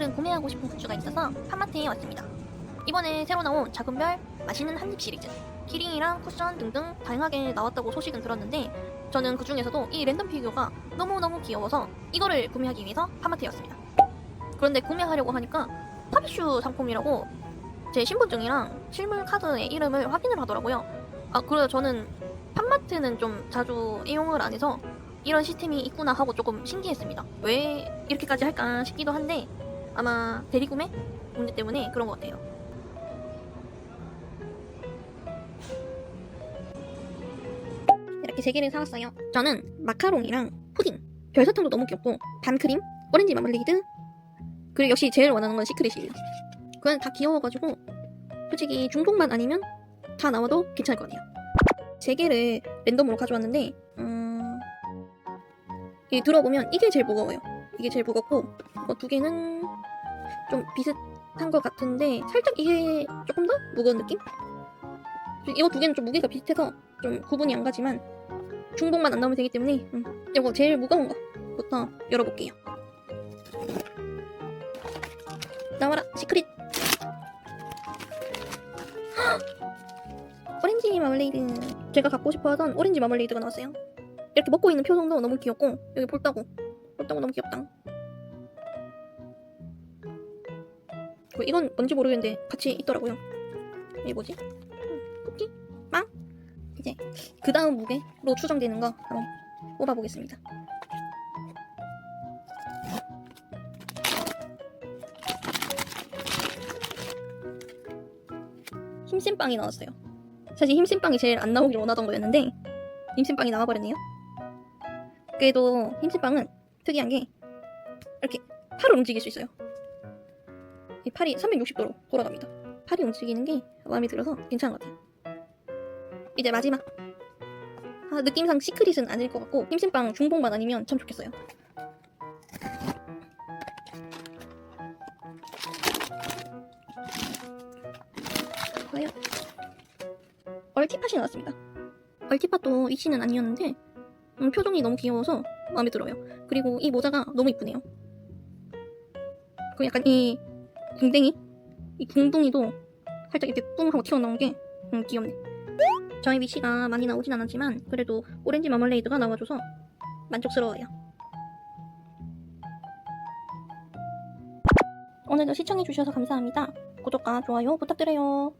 오늘은 구매하고 싶은 굿즈가 있어서 팜마트에 왔습니다. 이번에 새로 나온 작은 별 맛있는 한입 시리즈 키링이랑 쿠션 등등 다양하게 나왔다고 소식은 들었는데 저는 그 중에서도 이 랜덤 피규어가 너무너무 귀여워서 이거를 구매하기 위해서 팜마트에 왔습니다. 그런데 구매하려고 하니까 파비슈 상품이라고 제 신분증이랑 실물 카드의 이름을 확인을 하더라고요. 아, 그래서 저는 팜마트는 좀 자주 이용을 안 해서 이런 시스템이 있구나 하고 조금 신기했습니다. 왜 이렇게까지 할까 싶기도 한데 아마 대리구매 문제 때문에 그런 것 같아요. 이렇게 세 개를 사왔어요. 저는 마카롱이랑 푸딩, 별사탕도 너무 귀엽고 밤크림, 오렌지 마멀레이드 그리고 역시 제일 원하는 건 시크릿이에요. 그건 다 귀여워가지고 솔직히 중복만 아니면 다 나와도 괜찮을 것 같아요. 세 개를 랜덤으로 가져왔는데 음... 이 들어보면 이게 제일 무거워요. 이게 제일 무겁고 이거 두 개는 좀 비슷한 것 같은데 살짝 이게 조금 더 무거운 느낌? 이거 두 개는 좀 무게가 비슷해서 좀 구분이 안 가지만 중복만 안 나오면 되기 때문에 음, 이거 제일 무거운 거부터 열어볼게요. 나와라 시크릿 헉! 오렌지 마멀레이드 제가 갖고 싶어하던 오렌지 마멀레이드가 나왔어요 이렇게 먹고 있는 표정도 너무 귀엽고 여기 볼따고 볼따고 너무 귀엽다 그리고 이건 뭔지 모르겠는데 같이 있더라고요 이게 뭐지? 음, 쿠키? 빵? 이제 그 다음 무게로 추정되는 거 한번 뽑아보겠습니다 힘센 빵이 나왔어요. 사실 힘센 빵이 제일 안 나오길 원하던 거였는데 힘센 빵이 나와버렸네요. 그래도 힘센 빵은 특이한 게 이렇게 팔을 움직일 수 있어요. 이 팔이 360도로 돌아갑니다. 팔이 움직이는 게 마음에 들어서 괜찮은 것 같아요. 이제 마지막. 아, 느낌상 시크릿은 아닐 것 같고 힘센빵 중복만 아니면 참 좋겠어요. 과연 얼티팟이 나왔습니다. 얼티팟도 이치는 아니었는데 음, 표정이 너무 귀여워서 마음에 들어요. 그리고 이 모자가 너무 이쁘네요. 그리고 약간 이 궁뎅이 이 궁둥이도 살짝 이렇게 뿡 하고 튀어나온 게 음, 귀엽네. 저희 위치가 많이 나오진 않았지만 그래도 오렌지 마멀레이드가 나와줘서 만족스러워요. 오늘도 시청해주셔서 감사합니다. 구독과 좋아요 부탁드려요.